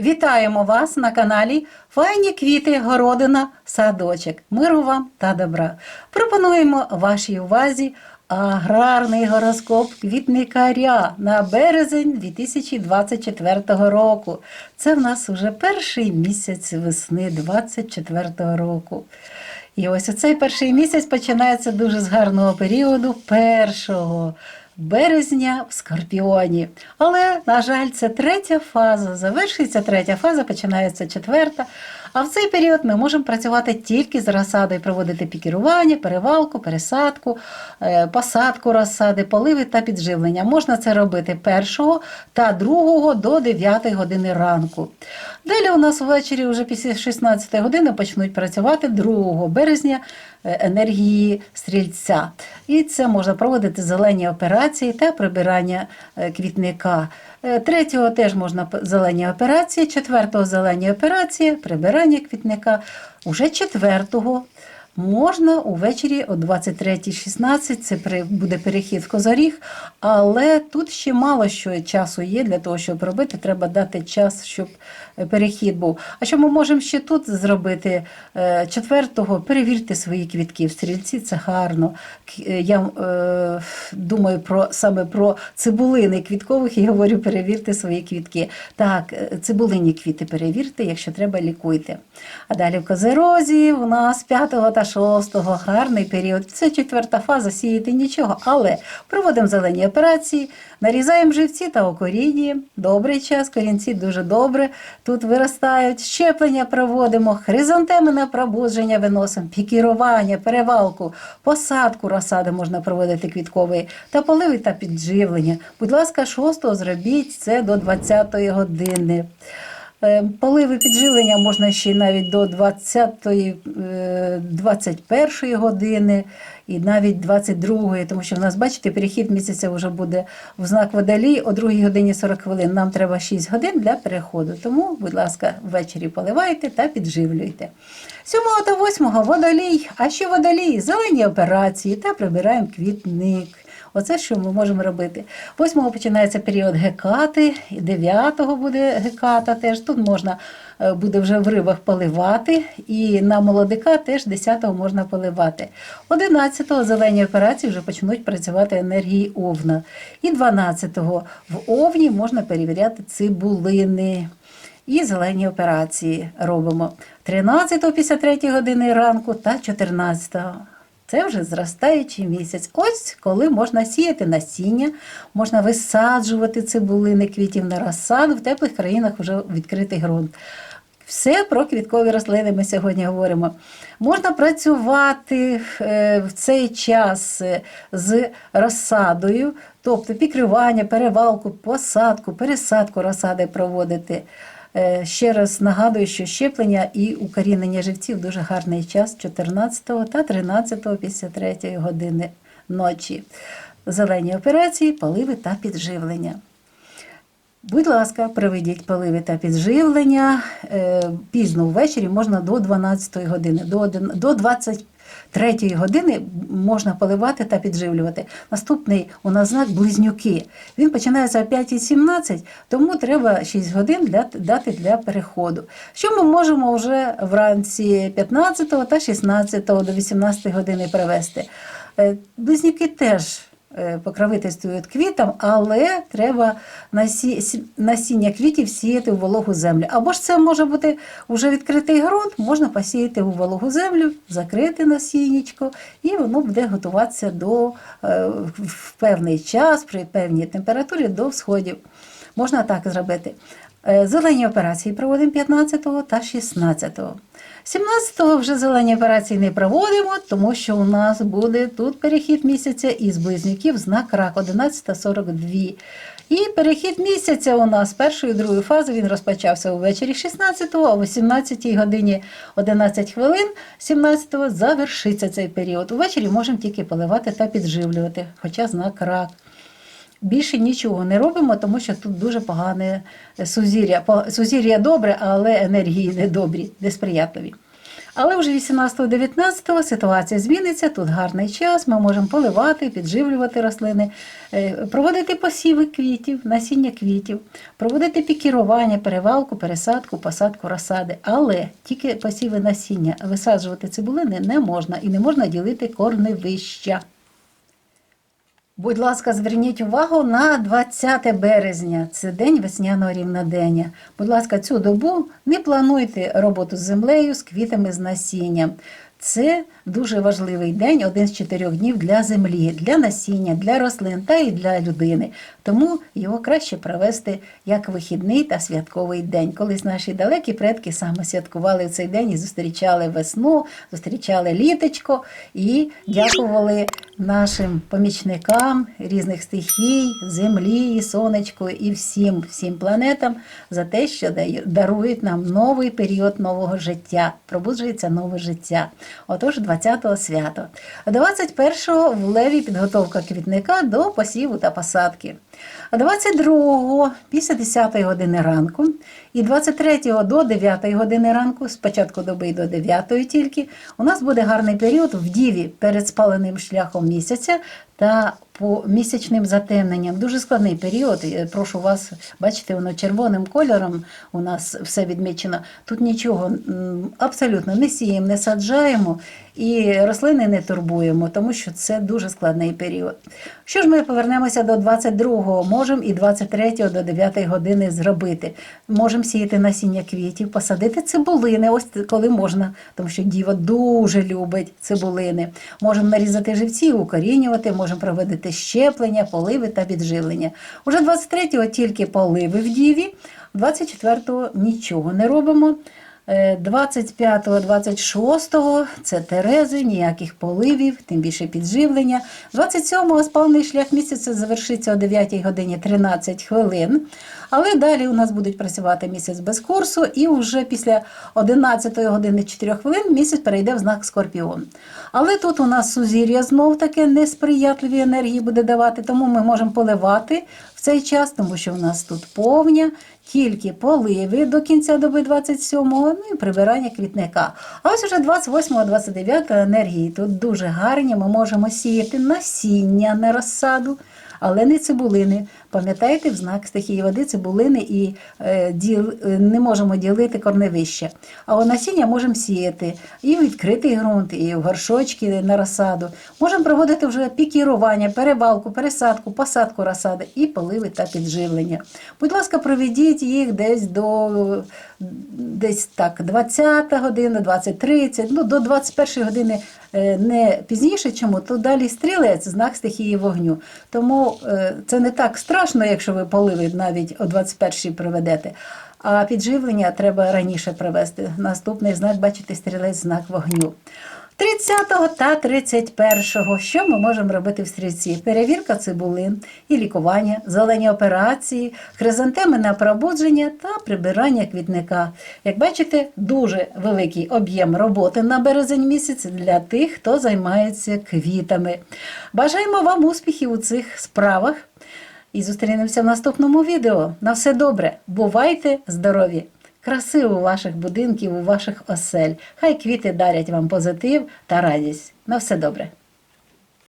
Вітаємо вас на каналі Файні квіти, городина, садочок. Миру вам та добра. Пропонуємо вашій увазі аграрний гороскоп квітникаря на березень 2024 року. Це в нас вже перший місяць весни 2024 року. І ось оцей перший місяць починається дуже з гарного періоду першого березня в Скорпіоні. Але, на жаль, це третя фаза. Завершується третя фаза, починається четверта. А в цей період ми можемо працювати тільки з розсадою, проводити пікірування, перевалку, пересадку, е, посадку розсади, поливи та підживлення. Можна це робити 1 та 2 до 9 години ранку. Далі у нас ввечері, вже після 16 години, почнуть працювати 2 березня е, енергії стрільця. І це можна проводити зелені операції та прибирання е, квітника. Е, Третього теж можна зелені операції, четвертого зелені операції, прибирання квітника. Уже четвертого можна увечері о 23.16, це буде перехід в Козаріг, але тут ще мало що часу є для того, щоб робити. Треба дати час, щоб е, перехід був. А що ми можемо ще тут зробити? Е, Четвертого перевірте свої квітки в стрільці, це гарно. Е, Я е, думаю про саме про цибулини квіткових і говорю, перевірте свої квітки. Так, цибулині квіти перевірте, якщо треба, лікуйте. А далі в Козерозі у нас 5 та 6 гарний період. Це четверта фаза, сіяти нічого, але проводимо зелені операції, нарізаємо живці та окорінюємо. Добрий час, корінці дуже добре тут виростають. Щеплення проводимо, хризантеми на пробудження виносимо, пікірування, перевалку, посадку розсади можна проводити квіткової та поливи та підживлення. Будь ласка, 6 зробіть це до 20 години. Е, Поливи підживлення можна ще навіть до 20-ї, е, 21 години і навіть 22-ї, тому що в нас, бачите, перехід місяця вже буде в знак водолій о 2 годині 40 хвилин. Нам треба 6 годин для переходу. Тому, будь ласка, ввечері поливайте та підживлюйте. 7 та 8 водолій, а ще водолій, зелені операції та прибираємо квітник. Оце що ми можемо робити. 8 починається період гекати, і 9 буде геката теж. Тут можна е, буде вже в рибах поливати, і на молодика теж 10 можна поливати. 11 зелені операції вже почнуть працювати енергії овна. І 12 в овні можна перевіряти цибулини. І зелені операції робимо 13 після 3 години ранку та 14 це вже зростаючий місяць. Ось коли можна сіяти насіння, можна висаджувати цибулини квітів на розсаду. В теплих країнах вже відкритий ґрунт. Все про квіткові рослини ми сьогодні говоримо. Можна працювати е, в цей час е, з розсадою, тобто пікривання, перевалку, посадку, пересадку розсади проводити. Е, ще раз нагадую, що щеплення і укорінення живців дуже гарний час 14 та 13 після 3 години ночі. Зелені операції, поливи та підживлення. Будь ласка, проведіть поливи та підживлення. Е, пізно ввечері можна до 12 години, до 21 третьої години можна поливати та підживлювати. Наступний у нас знак близнюки. Він починається о 5.17, тому треба 6 годин для, дати для переходу. Що ми можемо вже вранці 15 та 16 до 18 години привести? Е, близнюки теж покровительствують квітам, але треба насі- насіння квітів сіяти у вологу землю. Або ж це може бути вже відкритий ґрунт, можна посіяти у вологу землю, закрити насіннячко, і воно буде готуватися до е, в певний час, при певній температурі до всходів. Можна так зробити. Е, Зелені операції проводимо 15 та 16. 17-го вже зелені операції не проводимо, тому що у нас буде тут перехід місяця із близнюків знак рак 11.42. І перехід місяця у нас першої і другої фази він розпочався увечері 16-го, а о 18 годині 11 хвилин 17-го завершиться цей період. Увечері можемо тільки поливати та підживлювати, хоча знак рак. Більше нічого не робимо, тому що тут дуже погане сузір'я. Сузір'я добре, але енергії недобрі, несприятливі. Але вже 18-19 ситуація зміниться. Тут гарний час. Ми можемо поливати, підживлювати рослини, е, проводити посіви квітів, насіння квітів, проводити пікірування, перевалку, пересадку, посадку розсади. Але тільки посіви насіння висаджувати цибулини не можна і не можна ділити корневища. Будь ласка, зверніть увагу на 20 березня. Це день весняного рівнодення. Будь ласка, цю добу не плануйте роботу з землею, з квітами, з насінням. Це дуже важливий день, один з чотирьох днів для землі, для насіння, для рослин та і для людини. Тому його краще провести як вихідний та святковий день. Колись наші далекі предки саме святкували цей день і зустрічали весну, зустрічали літочко і дякували нашим помічникам різних стихій, землі, і сонечку і всім, всім планетам за те, що дарують нам новий період нового життя, пробуджується нове життя. Отож, 20-го свято. 21-го в леві підготовка квітника до посіву та посадки. А 22-го після 10-ї години ранку і 23-го до 9-ї години ранку, спочатку доби до 9-ї тільки, у нас буде гарний період в діві перед спаленим шляхом місяця та по місячним затемненням. Дуже складний період. Е, Прошу вас, бачите, воно червоним кольором у нас все відмічено. Тут нічого абсолютно не сіємо, не саджаємо і рослини не турбуємо, тому що це дуже складний період. Що ж ми повернемося до 22-го, можемо і 23-го до 9 години зробити. Можемо сіяти насіння квітів, посадити цибулини, ось коли можна, тому що діва дуже любить цибулини. Можемо нарізати живці, укорінювати, можемо проводити щеплення, поливи та відживлення. Уже 23-го тільки поливи в діві, 24-го нічого не робимо. Е, 25-го, 26-го це Терези, ніяких поливів, тим більше підживлення. 27-го спальний шлях місяця завершиться о 9 годині 13 хвилин. Але далі у нас будуть працювати місяць без курсу, і вже після 11 години 4 хвилин місяць перейде в знак Скорпіон. Але тут у нас сузір'я знов таке несприятливі енергії буде давати, тому ми можемо поливати в цей час, тому що у нас тут повня, тільки поливи до кінця доби 27-го, ну і прибирання квітника. А ось уже 28-29 енергії тут дуже гарні. Ми можемо сіяти насіння на розсаду, але не цибулини. Пам'ятаєте, в знак стихії води цибулини і е, діл, е, не можемо ділити корневище. А от насіння можемо сіяти і в відкритий ґрунт, і в горшочки на розсаду. Можемо проводити вже пікірування, перевалку, пересадку, посадку розсади і поливи та підживлення. Будь ласка, проведіть їх десь до десь так, 20 година, 20-30, ну до 21 години е, не пізніше, чому то далі стрілець знак стихії вогню. Тому це не так страшно, якщо ви поливи навіть о 21-й проведете. А підживлення треба раніше провести. Наступний знак, бачите, стрілець знак вогню. 30 та 31 що ми можемо робити в стрільці? Перевірка цибулин і лікування, зелені операції, хризантеми на пробудження та прибирання квітника. Як бачите, дуже великий об'єм роботи на березень місяць для тих, хто займається квітами. Бажаємо вам успіхів у цих справах і зустрінемося в наступному відео. На все добре! Бувайте здорові! Краси у ваших будинків, у ваших осель. Хай квіти дарять вам позитив та радість. На все добре.